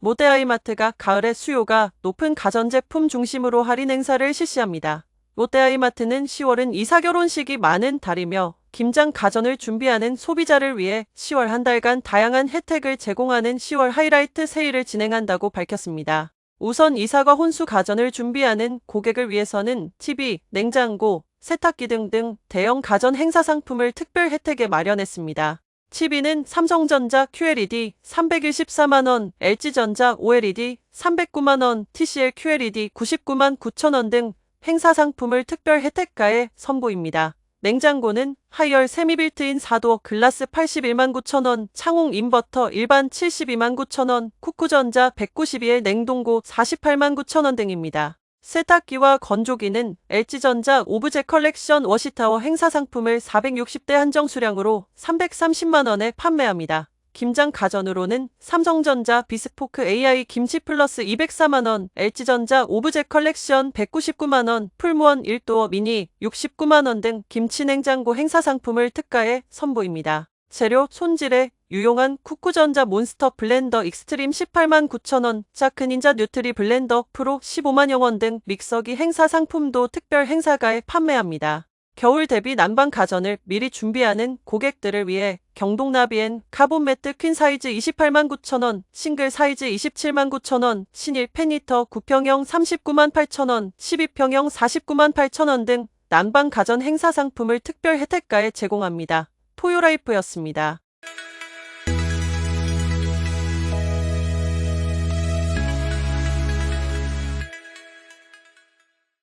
롯데아이마트가 가을에 수요가 높은 가전제품 중심으로 할인 행사를 실시합니다. 롯데아이마트는 10월은 이사 결혼식이 많은 달이며 김장 가전을 준비하는 소비자를 위해 10월 한 달간 다양한 혜택을 제공하는 10월 하이라이트 세일을 진행한다고 밝혔습니다. 우선 이사과 혼수 가전을 준비하는 고객을 위해서는 TV, 냉장고, 세탁기 등등 대형 가전 행사 상품을 특별 혜택에 마련했습니다. TV는 삼성전자 QLED 314만원, LG전자 OLED 309만원, TCL QLED 99만 9천원 등 행사 상품을 특별 혜택가에 선보입니다. 냉장고는 하이얼 세미 빌트인 4도 글라스 81만 9천원, 창홍 인버터 일반 72만 9천원, 쿠쿠전자 192의 냉동고 48만 9천원 등입니다. 세탁기와 건조기는 LG전자 오브제 컬렉션 워시타워 행사 상품을 460대 한정 수량으로 330만원에 판매합니다. 김장 가전으로는 삼성전자 비스포크 AI 김치 플러스 204만원, LG전자 오브제 컬렉션 199만원, 풀무원 1도어 미니 69만원 등 김치 냉장고 행사 상품을 특가에 선보입니다. 재료 손질에 유용한 쿠쿠전자 몬스터 블렌더 익스트림 18만 9천원, 자크 닌자 뉴트리 블렌더 프로 15만 영원 등 믹서기 행사 상품도 특별 행사가에 판매합니다. 겨울 대비 난방 가전을 미리 준비하는 고객들을 위해 경동나비엔 카본 매트 퀸 사이즈 28만 9천원, 싱글 사이즈 27만 9천원, 신일 팬히터 9평형 39만 8천원, 12평형 49만 8천원 등 난방 가전 행사 상품을 특별 혜택가에 제공합니다. 토요라이프였습니다.